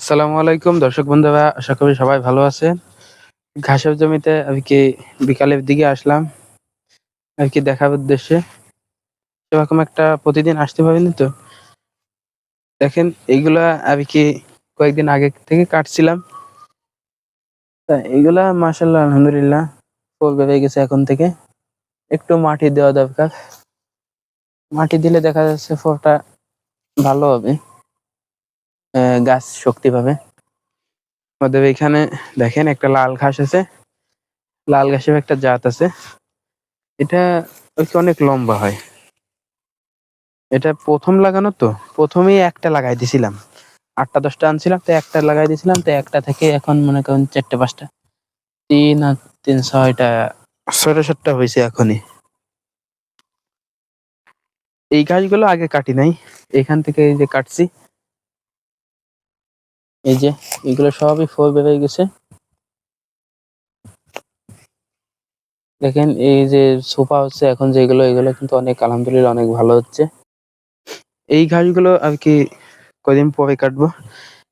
আসসালামু আলাইকুম, দর্শক বন্ধুরা, আশা করি সবাই ভালো আছেন। ঘাসের জমিতে আর কি বিকালের দিকে আসলাম, আর কি দেখার উদ্দেশ্যে। সেরকম একটা প্রতিদিন আসতে পারিনি তো। দেখেন, এইগুলা আর কি কয়েকদিন আগে থেকে কাটছিলাম। তা এইগুলা মাসাল্লাহ আলহামদুলিল্লাহ, ফুল বেড়ে গেছে এখন থেকে। একটু মাটি দেওয়া দরকার। মাটি দিলে দেখা যাচ্ছে ফলটা ভালো হবে। গাছ শক্তি পাবে। আমাদের এখানে দেখেন একটা লাল ঘাস আছে। লাল ঘাসের একটা জাত আছে। এটা আর অনেক লম্বা হয়। এটা প্রথম লাগানো তো? প্রথমেই একটা লাগাই দিছিলাম। আটটা, দশটা আনছিলাম, তো একটা লাগাই দিছিলাম, তো একটা থেকে এখন মনে করেন চারটে, পাঁচটা। তিন আর তিন, ছয়টা ছয়টা, সাতটা হয়েছে এখনই। এই গাছগুলো আগে কাটি নাই। এখান থেকে এই যে কাটছি। এই যে, এগুলো সবই ফল বেড়ে গেছে। দেখেন, এই যে সোফা হচ্ছে এখন যেগুলো, এগুলো কিন্তু অনেক, আলহামদুলিল্লাহ অনেক ভালো হচ্ছে। এই ঘাসগুলো আর কি কদিন পরে কাটবো।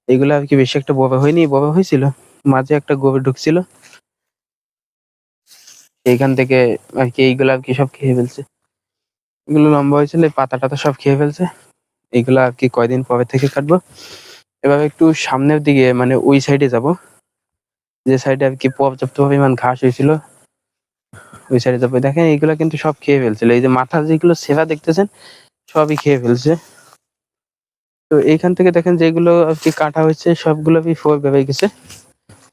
এগুলো আর কি বেশি একটা বড় হয়নি, বড় হয়েছিল। মাঝে একটা গোবর ঢুকছিল। এইখান থেকে আর কি এইগুলো আর কি সব খেয়ে ফেলছে। এগুলো লম্বা হয়েছিল পাতা টাতা সব খেয়ে ফেলছে। এগুলো আর কি কয়দিন পরে থেকে কাটবো। এবার একটু সামনের দিকে মানে ওই সাইডে যাব। যে সাইডে আর কি পর্যাপ্ত পরিমাণ ঘাস হয়েছিল, ওই সাইডে যাব। দেখেন, এইগুলো কিন্তু সব খেয়ে ফেলছিল। এই যে মাথা যেগুলো সেবা দেখতেছেন, সবই খেয়ে ফেলছে। তো এইখান থেকে দেখেন, যেগুলো আর কি কাটা হয়েছে, সবগুলো ফোর বেড়ে গেছে।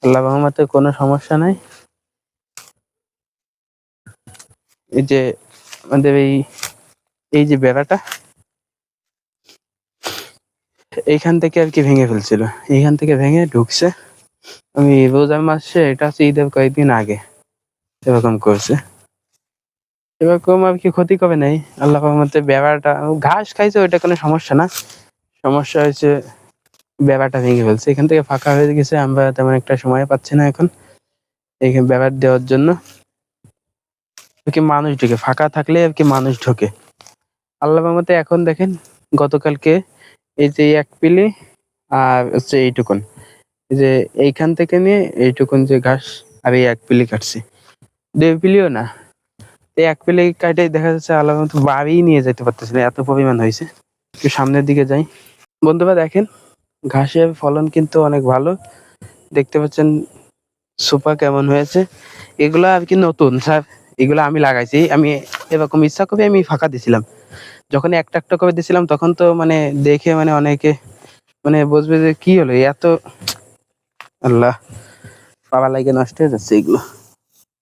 আল্লাহ রহমতে কোনো সমস্যা নাই। এই যে আমাদের এই এই যে বেড়াটা এইখান থেকে আর কি ভেঙে ফেলছিল। এইখান থেকে ভেঙে ঢুকছে। আমি রোজার মাসে এটা হচ্ছে ঈদের কয়েকদিন আগে। এরকম করছে। এরকম আর কি ক্ষতি করে নাই? আল্লাহ রহমতে বেড়াটা, ঘাস খাইছে, ওইটা কোনো সমস্যা না। সমস্যা হয়েছে, বেড়াটা ভেঙে ফেলছে। এখান থেকে ফাঁকা হয়ে গেছে, আমরা তেমন একটা সময় পাচ্ছি না এখন। এখানে বেড়ার দেওয়ার জন্য। আর কি মানুষ ঢোকে, ফাঁকা থাকলে আর কি মানুষ ঢোকে। আল্লাহ মতে এখন দেখেন, গতকালকে এই যে এক পিলি আর হচ্ছে এইটুকুন। এই যে এইখান থেকে নিয়ে এইটুকুন যে ঘাস আর এই এক পিলি কাটছি। দুই পিলিও না। এই এক পিলি কাটে দেখা যাচ্ছে আলাদা মতো বাড়ি নিয়ে যেতে পারতেছে না, এত পরিমাণ হয়েছে। একটু সামনের দিকে যাই। বন্ধুরা দেখেন, ঘাসের ফলন কিন্তু অনেক ভালো। দেখতে পাচ্ছেন সোফা কেমন হয়েছে। এগুলা আর কি নতুন, স্যার। এগুলা আমি লাগাইছি। আমি এরকম ইচ্ছা করে আমি ফাঁকা দিছিলাম। যখন একটা একটা করে দিছিলাম, তখন তো মানে দেখে মানে অনেকে মানে বুঝবে যে কি হলো? এত আল্লাহ বাবা লাগে নষ্ট হয়ে যাচ্ছে এগুলো।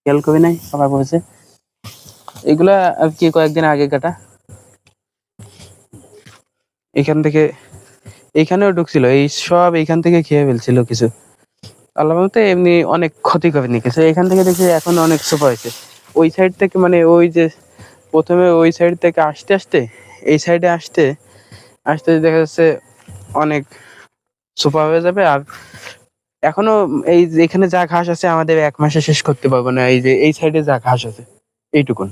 খেয়াল করি নাই? বাবা বলেছে, এগুলা আর কি কয়েকদিন আগে কাটা। এখান থেকে এইখানেও ঢুকছিল, এই সব এইখান থেকে খেয়ে ফেলছিল কিছু। আল্লাহ মতে এমনি অনেক ক্ষতি করে নিয়ে গেছে। এখান থেকে দেখছি এখন অনেক সোফা হয়েছে। ওই সাইড থেকে মানে ওই যে প্রথমে ওই সাইড থেকে আসতে আসতে, এই সাইডে আসতে আসতে দেখা যাচ্ছে অনেক সোফা হয়ে যাবে। আর এখনও এই এখানে যা ঘাস আছে আমাদের এক মাসে শেষ করতে পারব না। এই যে এই সাইডে যা ঘাস আছে, এইটুকুন।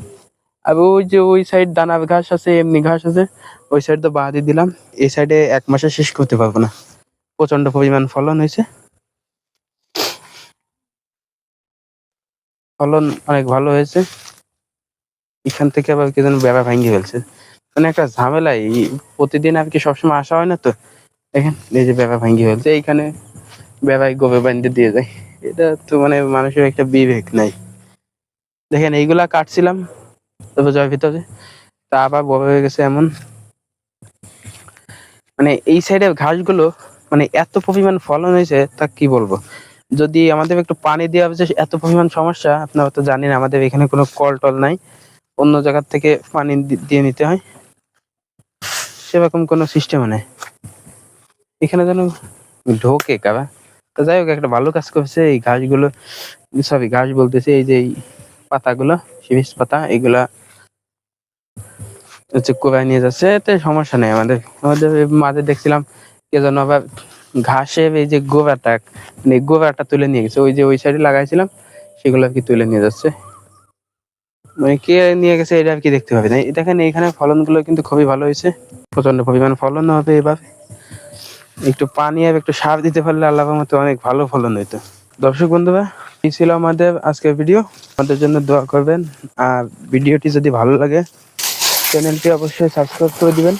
আর ওই যে ওই সাইড দানার ঘাস আছে, এমনি ঘাস আছে, ওই সাইড তো বাদ দিলাম। এই সাইডে এক মাসে শেষ করতে পারব না। প্রচণ্ড পরিমাণ ফলন হয়েছে। ফলন অনেক ভালো হয়েছে। এখান থেকে আবার কি যেন বেড়া ভাঙিয়ে ফেলছে। মানে একটা ঝামেলা, এই প্রতিদিন আর কি সবসময় আসা হয় না তো? দেখেন, এই যে বেড়া ভাঙিয়ে ফেলছে, এইখানে বেড়ায় গোবে বান্ধে দিয়ে যায়। এটা তো মানে মানুষের একটা বিবেক নাই। দেখেন, এইগুলা কাটছিলাম রোজার ভিতরে, তা আবার বড় হয়ে গেছে এমন। মানে এই সাইডের ঘাসগুলো মানে এত পরিমাণ ফলন হয়েছে, তা কি বলব? যদি আমাদের একটু পানি দেওয়া হয়েছে, এত পরিমাণ সমস্যা, আপনারা তো জানেন, আমাদের এখানে কোনো কল টল নাই। অন্য জায়গার থেকে পানি দিয়ে নিতে হয়। সেরকম কোনো সিস্টেম নেই। এখানে যেন ঢোকে কারা। তো যাই হোক, একটা ভালো কাজ করছে এই ঘাসগুলো। সরি, ঘাস বলতেছে এই যে পাতাগুলো শিরিষ পাতা, এগুলা হচ্ছে কোরাই নিয়ে যাচ্ছে। এতে সমস্যা নেই আমাদের। আমাদের মাঝে দেখছিলাম কে যেন আবার ঘাসের এই যে গোড়াটা মানে গোড়াটা তুলে নিয়ে গেছে। ওই যে ওই সাইডে লাগাইছিলাম, সেগুলো আর কি তুলে নিয়ে যাচ্ছে। মানে কে নিয়ে গেছে এটা আর কি দেখতে পাবে? এই দেখেন, এইখানে ফলনগুলো কিন্তু খুবই ভালো হয়েছে। প্রচণ্ড পরিমাণ ফলন হবে এভাবে একটু পানি আর একটু সার দিতে পারলে আল্লাহ মতো অনেক ভালো ফলন হইতো। দর্শক বন্ধুরা, এই ছিল আমাদের আজকের ভিডিও। আমাদের জন্য দোয়া করবেন। আর ভিডিওটি যদি ভালো লাগে, চ্যানেলটি অবশ্যই সাবস্ক্রাইব করে দিবেন।